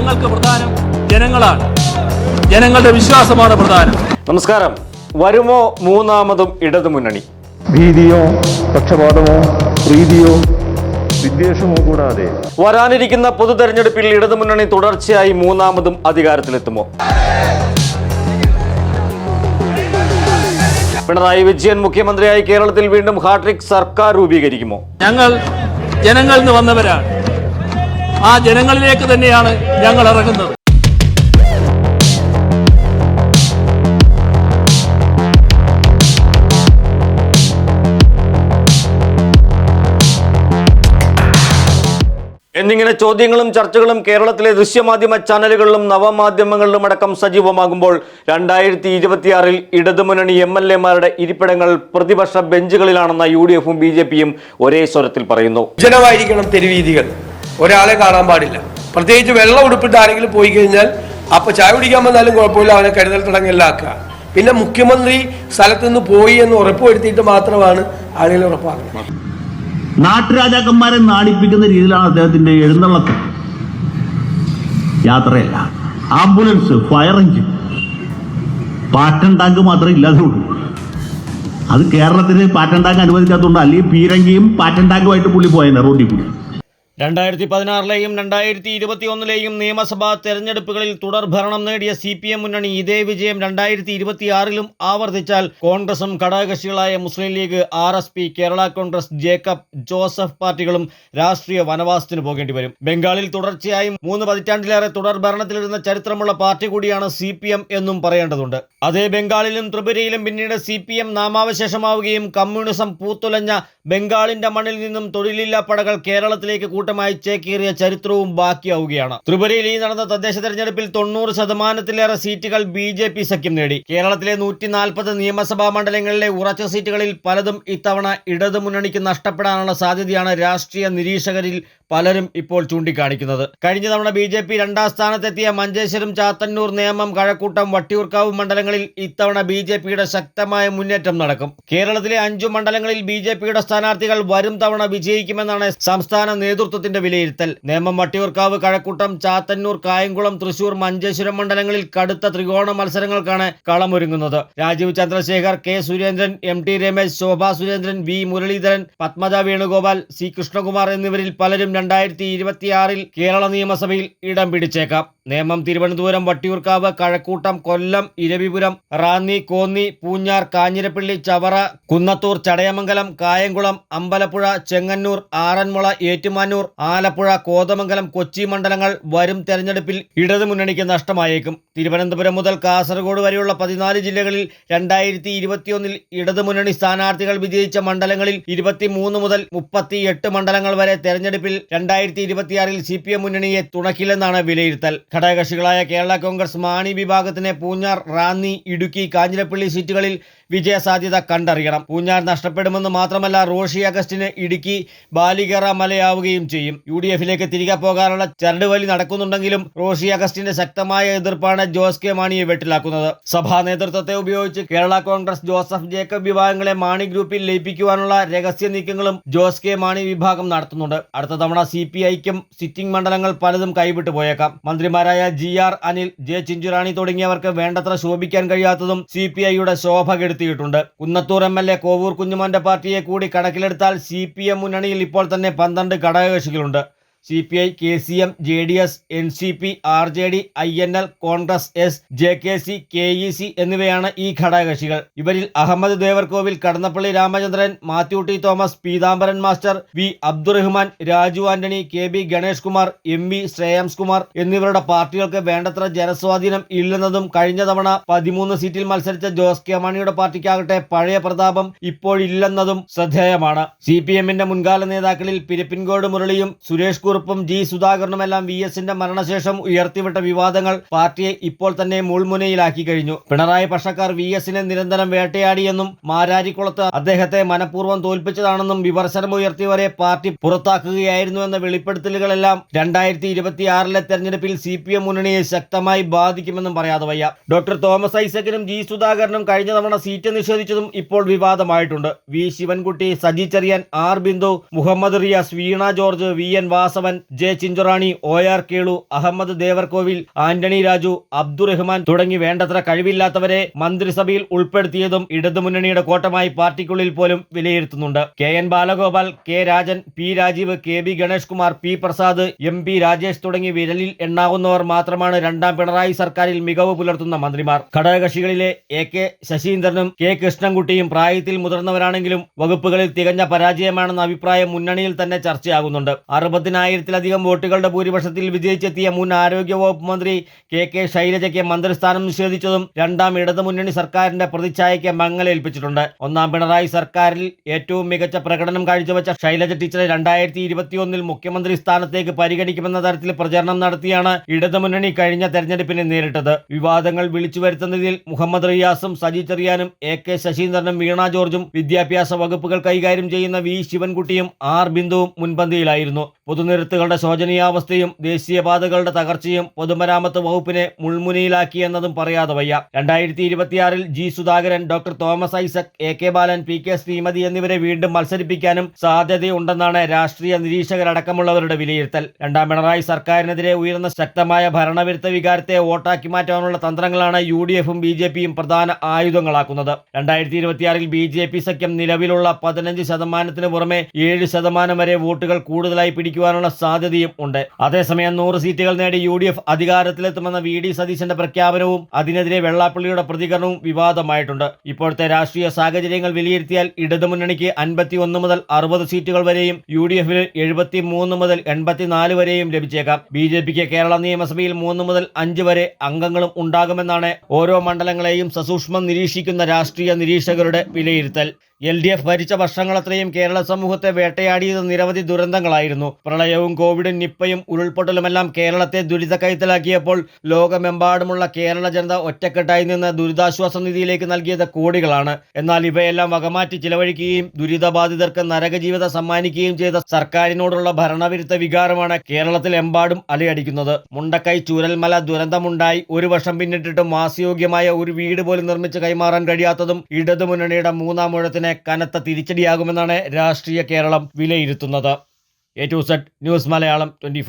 ഞങ്ങൾക്ക് പ്രധാനം ജനങ്ങളാണ്. ജനങ്ങളുടെ വിശ്വാസമാണ് പ്രധാനം. നമസ്കാരം. വരുമോ മൂന്നാമതും ഇടതുമുന്നണി ഭീതിയോ പക്ഷപാതമോ പ്രീതിയോ വിദ്വേഷമോ കൂടാതെ. വരാനിരിക്കുന്ന പൊതു തെരഞ്ഞെടുപ്പിൽ ഇടതുമുന്നണി തുടർച്ചയായി മൂന്നാമതും അധികാരത്തിലെത്തുമോ? പിണറായി വിജയൻ മുഖ്യമന്ത്രിയായി കേരളത്തിൽ വീണ്ടും ഹാട്രിക് സർക്കാർ രൂപീകരിക്കുമോ? ഞങ്ങൾ ജനങ്ങളിൽ നിന്ന് വന്നവരാണ്. ആ ജനങ്ങളിലേക്ക് തന്നെയാണ് ഞങ്ങൾ ഇറങ്ങുന്നത്. എന്നിങ്ങനെ ചോദ്യങ്ങളും ചർച്ചകളും കേരളത്തിലെ ദൃശ്യമാധ്യമ ചാനലുകളിലും നവമാധ്യമങ്ങളിലും അടക്കം സജീവമാകുമ്പോൾ രണ്ടായിരത്തി ഇരുപത്തിയാറിൽ ഇടതുമുന്നണി എം എൽ എമാരുടെ ഇരിപ്പിടങ്ങൾ പ്രതിപക്ഷ ബെഞ്ചുകളിലാണെന്ന യു ഡി എഫും ബി ജെ പിയും ഒരേ സ്വരത്തിൽ പറയുന്നു. ജനമായിരിക്കണം തെരുവീതികൾ ഒരാളെ കാണാൻ പാടില്ല. പ്രത്യേകിച്ച് വെള്ളം ഉടുപ്പിട്ട് ആരെങ്കിലും പോയി കഴിഞ്ഞാൽ അപ്പൊ ചായ കുടിക്കാൻ വന്നാലും കുഴപ്പമില്ല അവനെ കരുതൽ തടങ്കലിലാക്കുക പിന്നെ മുഖ്യമന്ത്രി സ്ഥലത്ത് നിന്ന് പോയി എന്ന് ഉറപ്പുവരുത്തിയിട്ട് മാത്രമാണ് ആളുകൾ ഉറപ്പാക്കുന്നത്. നാട്ടുരാജാക്കന്മാരെ നാടിപ്പിക്കുന്ന രീതിയിലാണ് അദ്ദേഹത്തിന്റെ എഴുന്നള്ളത്ത്. യാത്രയല്ല. Ambulance fire engine. Patton tank മാത്രമേ ഇല്ലാതെ ഉള്ളൂ അത് കേരളത്തിന് പാറ്റൻ ടാങ്ക് അനുവദിക്കാത്തതുകൊണ്ട് അല്ലെങ്കിൽ പീരങ്കിയും പാറ്റൻ ടാങ്കുമായിട്ട് പുള്ളി പോയെന്നെ റോഡിൽ കൂടി. രണ്ടായിരത്തി പതിനാറിലെയും രണ്ടായിരത്തി ഇരുപത്തി ഒന്നിലെയും നിയമസഭാ തെരഞ്ഞെടുപ്പുകളിൽ തുടർ ഭരണം നേടിയ സി പി എം മുന്നണി ഇതേ വിജയം രണ്ടായിരത്തി ഇരുപത്തിയാറിലും ആവർത്തിച്ചാൽ കോൺഗ്രസും ഘടകകക്ഷികളായ Muslim League R S P Kerala Congress Jacob Joseph പാർട്ടികളും രാഷ്ട്രീയ വനവാസത്തിന് പോകേണ്ടി വരും. ബംഗാളിൽ തുടർച്ചയായും മൂന്ന് പതിറ്റാണ്ടിലേറെ തുടർ ഭരണത്തിലിരുന്ന ചരിത്രമുള്ള പാർട്ടി കൂടിയാണ് സി പി എം എന്നും പറയേണ്ടതുണ്ട്. അതേ ബംഗാളിലും ത്രിപുരയിലും പിന്നീട് സി പി എം നാമാവശേഷമാവുകയും കമ്മ്യൂണിസം പൂത്തുലഞ്ഞ ബംഗാളിന്റെ മണ്ണിൽ നിന്നും തൊഴിലില്ലാ പടകൾ കേരളത്തിലേക്ക് കൂട്ടമായി ചേക്കേറിയ ചരിത്രവും ബാക്കിയാവുകയാണ്. ത്രിപുരയിൽ ഈ നടന്ന തദ്ദേശ തെരഞ്ഞെടുപ്പിൽ തൊണ്ണൂറ് ശതമാനത്തിലേറെ സീറ്റുകൾ ബി ജെ പി സഖ്യം നേടി. കേരളത്തിലെ നൂറ്റി നാൽപ്പത് നിയമസഭാ മണ്ഡലങ്ങളിലെ ഉറച്ച സീറ്റുകളിൽ പലതും ഇത്തവണ ഇടതുമുന്നണിക്ക് നഷ്ടപ്പെടാനുള്ള സാധ്യതയാണ് രാഷ്ട്രീയ നിരീക്ഷകരിൽ പലരും ഇപ്പോൾ ചൂണ്ടിക്കാണിക്കുന്നത്. കഴിഞ്ഞ തവണ ബി ജെ പി രണ്ടാം സ്ഥാനത്തെത്തിയ മഞ്ചേശ്വരം ചാത്തന്നൂർ നേമം കഴക്കൂട്ടം വട്ടിയൂർക്കാവ് മണ്ഡലങ്ങളിൽ ഇത്തവണ ബി ജെ പിയുടെ ശക്തമായ മുന്നേറ്റം നടക്കും. കേരളത്തിലെ അഞ്ചു മണ്ഡലങ്ങളിൽ ബി ജെ പിയുടെ സ്ഥാനാർത്ഥികൾ വരും തവണ വിജയിക്കുമെന്നാണ് സംസ്ഥാന നേതൃത്വത്തിന്റെ വിലയിരുത്തൽ. നേമം വട്ടിയൂർക്കാവ് കഴക്കൂട്ടം ചാത്തന്നൂർ കായംകുളം തൃശൂർ മഞ്ചേശ്വരം മണ്ഡലങ്ങളിൽ കടുത്ത ത്രികോണ മത്സരങ്ങൾക്കാണ് കളമൊരുങ്ങുന്നത്. Rajeev Chandrasekhar K. Surendran M. T. Ramesh Shobha Surendran V. Muraleedharan Padmaja Venugopal C. Krishnakumar എന്നിവരിൽ പലരും രണ്ടായിരത്തി ഇരുപത്തിയാറിൽ കേരള നിയമസഭയിൽ ഇടം പിടിച്ചേക്കാം. നേമം തിരുവനന്തപുരം വട്ടിയൂർക്കാവ് കഴക്കൂട്ടം കൊല്ലം ഇരവിപുരം റാന്നി കോന്നി പൂഞ്ഞാർ കാഞ്ഞിരപ്പള്ളി ചവറ കുന്നത്തൂർ ചടയമംഗലം കായംകുളം അമ്പലപ്പുഴ ചെങ്ങന്നൂർ ആറന്മുള ഏറ്റുമാനൂർ ആലപ്പുഴ കോതമംഗലം കൊച്ചി മണ്ഡലങ്ങൾ വരും തെരഞ്ഞെടുപ്പിൽ ഇടതുമുന്നണിക്ക് നഷ്ടമായേക്കും. തിരുവനന്തപുരം മുതൽ കാസർഗോഡ് വരെയുള്ള പതിനാല് ജില്ലകളിൽ രണ്ടായിരത്തി ഇരുപത്തിയൊന്നിൽ ഇടതുമുന്നണി സ്ഥാനാർത്ഥികൾ വിജയിച്ച മണ്ഡലങ്ങളിൽ ഇരുപത്തിമൂന്ന് മുതൽ മുപ്പത്തിയെട്ട് മണ്ഡലങ്ങൾ വരെ തെരഞ്ഞെടുപ്പിൽ രണ്ടായിരത്തി ഇരുപത്തിയാറിൽ സി പി എം മുന്നണിയെ തുണക്കില്ലെന്നാണ് വിലയിരുത്തൽ. ഘടകകക്ഷികളായ കേരള കോൺഗ്രസ് മാണി വിഭാഗത്തിനെ പൂഞ്ഞാർ റാന്നി ഇടുക്കി കാഞ്ഞിരപ്പള്ളി സീറ്റുകളിൽ വിജയസാധ്യത കണ്ടറിയണം. പൂഞ്ഞാർ നഷ്ടപ്പെടുമെന്ന് മാത്രമല്ല റോഷി അഗസ്റ്റിന് ഇടുക്കി ബാലികറ മലയാവുകയും ചെയ്യും. യു ഡി എഫിലേക്ക് തിരികെ പോകാനുള്ള ചരടുവലി നടക്കുന്നുണ്ടെങ്കിലും റോഷി അഗസ്റ്റിന്റെ ശക്തമായ എതിർപ്പാണ് ജോസ് കെ മാണിയെ വെട്ടിലാക്കുന്നത്. സഭാ നേതൃത്വത്തെ ഉപയോഗിച്ച് കേരള കോൺഗ്രസ് ജോസഫ് ജേക്കബ് വിഭാഗങ്ങളെ മാണി ഗ്രൂപ്പിൽ ലയിപ്പിക്കുവാനുള്ള രഹസ്യ നീക്കങ്ങളും ജോസ് കെ മാണി വിഭാഗം നടത്തുന്നുണ്ട്. അടുത്ത തവണ സി പി ഐക്കും സിറ്റിംഗ് മണ്ഡലങ്ങൾ പലതും കൈവിട്ടു പോയേക്കാം. മന്ത്രിമാരായ G R Anil J Chinchurani തുടങ്ങിയവർക്ക് വേണ്ടത്ര ശോഭിക്കാൻ കഴിയാത്തതും സി പി ഐയുടെ ശോഭ കെടുത്തിയിട്ടുണ്ട്. Kunnathur M L A Kovoor കുഞ്ഞുമോന്റെ പാർട്ടിയെ കൂടി കണക്കിലെടുത്താൽ സി പി എം മുന്നണിയിൽ ഇപ്പോൾ തന്നെ പന്ത്രണ്ട് ഘടകകക്ഷികളുണ്ട് C P I K C M J D S N C P R J D I N L Congress S J K C K E C എന്നിവയാണ് ഈ ഘടകകക്ഷികൾ. ഇവരിൽ Ahammed Devarkovil Kadannappally Ramachandran Mathew T Thomas Peethambaran master V Abdurahman Raju Antony K B Ganesh Kumar M V Shreyams Kumar എന്നിവരുടെ പാർട്ടികൾക്ക് വേണ്ടത്ര ജനസ്വാധീനം ഇല്ലെന്നതും കഴിഞ്ഞ തവണ പതിമൂന്ന് സീറ്റിൽ മത്സരിച്ച ജോസ് കെ മാണിയുടെ പാർട്ടിക്കാകട്ടെ പഴയ പ്രതാപം ഇപ്പോഴില്ലെന്നതും ശ്രദ്ധേയമാണ്. സി പി എമ്മിന്റെ മുൻകാല നേതാക്കളിൽ പിരപ്പിൻകോട് മുരളിയും സുരേഷ് കുറുപ്പും ജി സുധാകരനുമെല്ലാം വി എസിന്റെ മരണശേഷം ഉയർത്തിവിട്ട വിവാദങ്ങൾ പാർട്ടിയെ ഇപ്പോൾ തന്നെ മുൾമുനയിലാക്കി കഴിഞ്ഞു. പിണറായി പക്ഷക്കാർ വി എസിനെ നിരന്തരം വേട്ടയാടിയെന്നും മാരാരിക്കുളത്ത് അദ്ദേഹത്തെ മനഃപൂർവം തോൽപ്പിച്ചതാണെന്നും വിമർശനമുയർത്തിയവരെ പാർട്ടി പുറത്താക്കുകയായിരുന്നുവെന്ന വെളിപ്പെടുത്തലുകളെല്ലാം രണ്ടായിരത്തി ഇരുപത്തിയാറിലെ തെരഞ്ഞെടുപ്പിൽ സി പി എം മുന്നണിയെ ശക്തമായി ബാധിക്കുമെന്നും പറയാതെ വയ്യ. ഡോക്ടർ തോമസ് ഐസക്കിനും ജി സുധാകരനും കഴിഞ്ഞ തവണ സീറ്റ് നിഷേധിച്ചതും ഇപ്പോൾ വിവാദമായിട്ടുണ്ട്. V Sivankutty Saji Cheriyan R Bindu Muhammad Riyas Veena George V N Vasavan Vasavan J Chinchurani O R Kelu Ahmed Devarkovil Antony Raju Abdurahiman തുടങ്ങി വേണ്ടത്ര കഴിവില്ലാത്തവരെ മന്ത്രിസഭയിൽ ഉൾപ്പെടുത്തിയതും ഇടതുമുന്നണിയുടെ കോട്ടമായി പാർട്ടിക്കുള്ളിൽ പോലും വിലയിരുത്തുന്നുണ്ട്. K N Balagopal K Rajan P Rajeev K B Ganesh Kumar P Prasad M P Rajesh തുടങ്ങി വിരലിൽ എണ്ണാവുന്നവർ മാത്രമാണ് രണ്ടാം പിണറായി സർക്കാരിൽ മികവ് പുലർത്തുന്ന മന്ത്രിമാർ. ഘടകകക്ഷികളിലെ എ കെ ശശീന്ദ്രനും കെ കൃഷ്ണൻകുട്ടിയും പ്രായത്തിൽ മുതിർന്നവരാണെങ്കിലും വകുപ്പുകളിൽ തികഞ്ഞ പരാജയമാണെന്ന അഭിപ്രായം മുന്നണിയിൽ തന്നെ ചർച്ചയാകുന്നുണ്ട്. അറുപതിനായിരത്തിലധികം വോട്ടുകളുടെ ഭൂരിപക്ഷത്തിൽ വിജയിച്ചെത്തിയ മുൻ ആരോഗ്യവകുപ്പ് മന്ത്രി കെ കെ ശൈലജയ്ക്ക് മന്ത്രിസ്ഥാനം നിഷേധിച്ചതും രണ്ടാം ഇടതുമുന്നണി സർക്കാരിന്റെ പ്രതിച്ഛായയ്ക്ക് മങ്ങലേൽപ്പിച്ചിട്ടുണ്ട്. ഒന്നാം പിണറായി സർക്കാരിൽ ഏറ്റവും മികച്ച പ്രകടനം കാഴ്ചവെച്ച ശൈലജ ടീച്ചറെ രണ്ടായിരത്തി ഇരുപത്തിയൊന്നിൽ മുഖ്യമന്ത്രി സ്ഥാനത്തേക്ക് പരിഗണിക്കുമെന്ന തരത്തിൽ പ്രചരണം നടത്തിയാണ് ഇടതുമുന്നണി കഴിഞ്ഞ തെരഞ്ഞെടുപ്പിനെ നേരിട്ടത്. വിവാദങ്ങൾ വിളിച്ചു വരുത്തുന്നതിൽ മുഹമ്മദ് റിയാസും സജി ചെറിയാനും എ കെ ശശീന്ദ്രനും വീണ ജോർജും വിദ്യാഭ്യാസ വകുപ്പുകൾ കൈകാര്യം ചെയ്യുന്ന വി ശിവൻകുട്ടിയും ആർ ബിന്ദുവും മുൻപന്തിയിലായിരുന്നു. പൊതുനിരത്തുകളുടെ ശോചനീയാവസ്ഥയും ദേശീയപാതകളുടെ തകർച്ചയും പൊതുമരാമത്ത് വകുപ്പിനെ മുൾമുനയിലാക്കിയെന്നതും പറയാതെ വയ്യ. രണ്ടായിരത്തി ഇരുപത്തിയാറിൽ G Sudhakaran doctor Thomas Isaac A K Balan P K Sreemathi എന്നിവരെ വീണ്ടും മത്സരിപ്പിക്കാനും സാധ്യതയുണ്ടെന്നാണ് രാഷ്ട്രീയ നിരീക്ഷകരടക്കമുള്ളവരുടെ വിലയിരുത്തൽ. രണ്ടാം പിണറായി സർക്കാരിനെതിരെ ഉയർന്ന ശക്തമായ ഭരണവിരുദ്ധ വികാരത്തെ വോട്ടാക്കി മാറ്റാനുള്ള തന്ത്രങ്ങളാണ് യു ഡി എഫും ബി ജെ പിയും പ്രധാന ആയുധങ്ങളാക്കുന്നത്. രണ്ടായിരത്തി ഇരുപത്തിയാറിൽ ബി ജെ പി സഖ്യം നിലവിലുള്ള പതിനഞ്ച് ശതമാനത്തിന് പുറമെ ഏഴ് ശതമാനം വരെ വോട്ടുകൾ കൂടുതലായി പിടിക്കുവാനുള്ള സാധ്യതയും ഉണ്ട്. അതേസമയം നൂറ് സീറ്റുകൾ നേടി യു ഡി എഫ് അധികാരത്തിലെത്തുമെന്ന വി ഡി സതീശന്റെ പ്രഖ്യാപനവും അതിനെതിരെ വെള്ളാപ്പള്ളിയുടെ പ്രതികരണവും വിവാദമായിട്ടുണ്ട്. ഇപ്പോഴത്തെ രാഷ്ട്രീയ സാഹചര്യങ്ങൾ വിലയിരുത്തിയാൽ ഇടതുമുന്നണിക്ക് അൻപത്തി ഒന്ന് മുതൽ അറുപത് സീറ്റുകൾ വരെയും യു ഡി എഫിന് എഴുപത്തി മൂന്ന് മുതൽ എൺപത്തിനാല് വരെയും ലഭിച്ചേക്കാം. ബി ജെ പിക്ക് കേരള നിയമസഭയിൽ മൂന്ന് മുതൽ അഞ്ച് വരെ അംഗങ്ങളും ഉണ്ടാകുമെന്നാണ് ഓരോ മണ്ഡലങ്ങളെയും സസൂക്ഷ്മം നിരീക്ഷിക്കുന്ന രാഷ്ട്രീയ നിരീക്ഷകരുടെ വിലയിരുത്തൽ. എൽ ഡി എഫ് ഭരിച്ച വർഷങ്ങളത്രയും കേരള സമൂഹത്തെ വേട്ടയാടിയത് നിരവധി ദുരന്തങ്ങളായിരുന്നു. പ്രളയവും കോവിഡും നിപ്പയും ഉരുൾപൊട്ടലുമെല്ലാം കേരളത്തെ ദുരിതക്കയത്തിലാക്കിയപ്പോൾ ലോകമെമ്പാടുമുള്ള കേരള ജനത ഒറ്റക്കെട്ടായി നിന്ന് ദുരിതാശ്വാസ നിധിയിലേക്ക് നൽകിയത് കോടികളാണ്. എന്നാൽ ഇവയെല്ലാം വകമാറ്റി ചിലവഴിക്കുകയും ദുരിതബാധിതർക്ക് നരകജീവിതം സമ്മാനിക്കുകയും ചെയ്ത സർക്കാരിനോടുള്ള ഭരണവിരുദ്ധ വികാരമാണ് കേരളത്തിലെമ്പാടും അലയടിക്കുന്നത്. മുണ്ടക്കൈ ചൂരൽമല ദുരന്തമുണ്ടായി. ഒരു വർഷം പിന്നിട്ടിട്ടും വാസയോഗ്യമായ ഒരു വീട് പോലും നിർമ്മിച്ച് കൈമാറാൻ കഴിയാത്തതും ഇടതുമുന്നണിയുടെ മൂന്നാം മുഴത്തിന് കനത്ത തിരിച്ചടിയാകുമെന്നാണ് രാഷ്ട്രീയ കേരളം വിലയിരുത്തുന്നത്. A to Z news Malayalam twenty